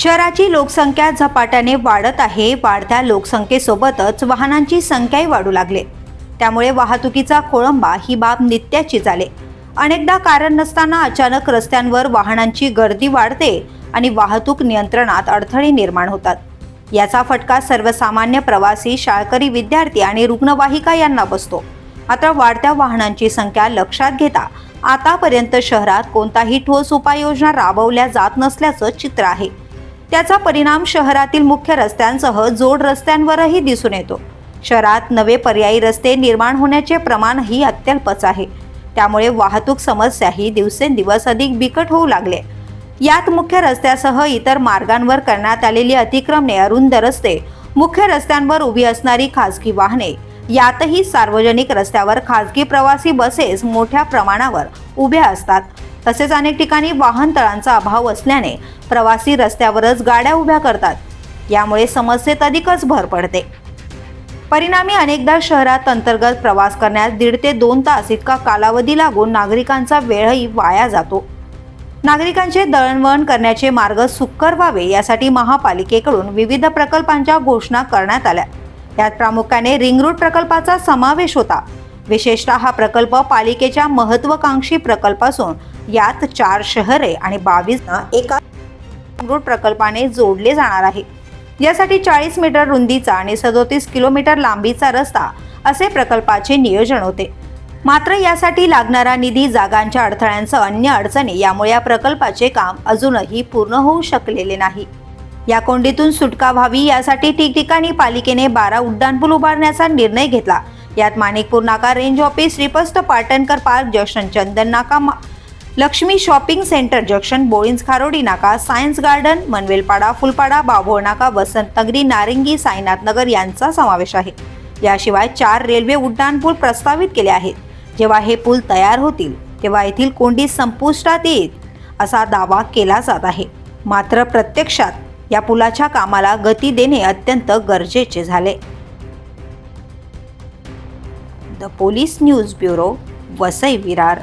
शहराची लोकसंख्या झपाट्याने वाढत आहे. वाढत्या लोकसंख्येसोबतच वाहनांची संख्याही वाढू लागले. त्यामुळे वाहतुकीचा खोळंबा ही बाब नित्याची झाले. अनेकदा कारण नसताना अचानक रस्त्यांवर वाहनांची गर्दी वाढते आणि वाहतूक नियंत्रणात अडथळे निर्माण होतात. याचा फटका सर्वसामान्य प्रवासी शाळकरी विद्यार्थी आणि रुग्णवाहिका यांना बसतो. मात्र वाढत्या वाहनांची संख्या लक्षात घेता आतापर्यंत शहरात कोणताही ठोस उपाययोजना राबवल्या जात नसल्याचं चित्र आहे. त्याचा परिणाम शहरातील मुख्य रस्त्यांसह जोड रस्त्यांवरही दिसून येतो. शहरात नवे पर्यायी रस्ते निर्माण होण्याचे प्रमाणही अत्यल्पच आहे. त्यामुळे वाहतूक समस्याही दिवसेंदिवस अधिक बिकट होऊ लागले. यात मुख्य रस्त्यासह इतर मार्गांवर करण्यात आलेली अतिक्रमणे अरुंद रस्ते मुख्य रस्त्यांवर उभी असणारी खासगी वाहने यातही सार्वजनिक रस्त्यावर खासगी प्रवासी बसेस मोठ्या प्रमाणावर उभ्या असतात. तसेच अनेक ठिकाणी वाहनतळांचा अभाव असल्याने प्रवासी रस्त्यावरच गाड्या उभ्या करतात. यामुळे समस्येत अधिकच भर पडते. परिणामी अनेकदा शहरात अंतर्गत प्रवास करण्यास दीड ते दोन तास इतका कालावधी लागून नागरिकांचा वेळही वाया जातो. नागरिकांचे दळणवळण करण्याचे मार्ग सुकर व्हावे यासाठी महापालिकेकडून विविध प्रकल्पांच्या घोषणा करण्यात आल्या. यात प्रामुख्याने रिंग रोड प्रकल्पाचा समावेश होता. विशेषतः हा प्रकल्प पालिकेच्या महत्वाकांक्षी प्रकल्प असून यात चार शहरे आणि बावीस एका रोड प्रकल्पाने जोडले जाणार आहे. यासाठी चाळीस मीटर रुंदीचा आणि सदोतीस किलोमीटर लांबीचा रस्ता असे प्रकल्पाचे नियोजन होते. मात्र यासाठी लागणारा निधी जागांच्या अडथळ्यांसह अन्य अडचणी यामुळे या प्रकल्पाचे काम अजूनही पूर्ण होऊ शकलेले नाही. या कोंडीतून सुटका व्हावी यासाठी ठिकठिकाणी पालिकेने बारा उड्डाणपूल उभारण्याचा निर्णय घेतला. यात माणिकपूर नाका रेंज ऑफिस श्रीपस्त पाटणकर पार्क जंक्शन चंदन नाका मा- Laxmi shopping centre junction Bolinj Kharodi नाका सायन्स गार्डन मनवेलपाडा फुलपाडा बाभोळ नाका वसंत नगरी नारिंगी साईनाथ नगर यांचा समावेश आहे. याशिवाय चार रेल्वे उड्डाणपूल प्रस्तावित केले आहेत. जेव्हा हे पूल तयार होतील तेव्हा येथील कोंडी संपुष्टात येईल असा दावा केला जात आहे. मात्र प्रत्यक्षात या पुलाच्या कामाला गती देणे अत्यंत गरजेचे झाले. The police news bureau Vasai Virar.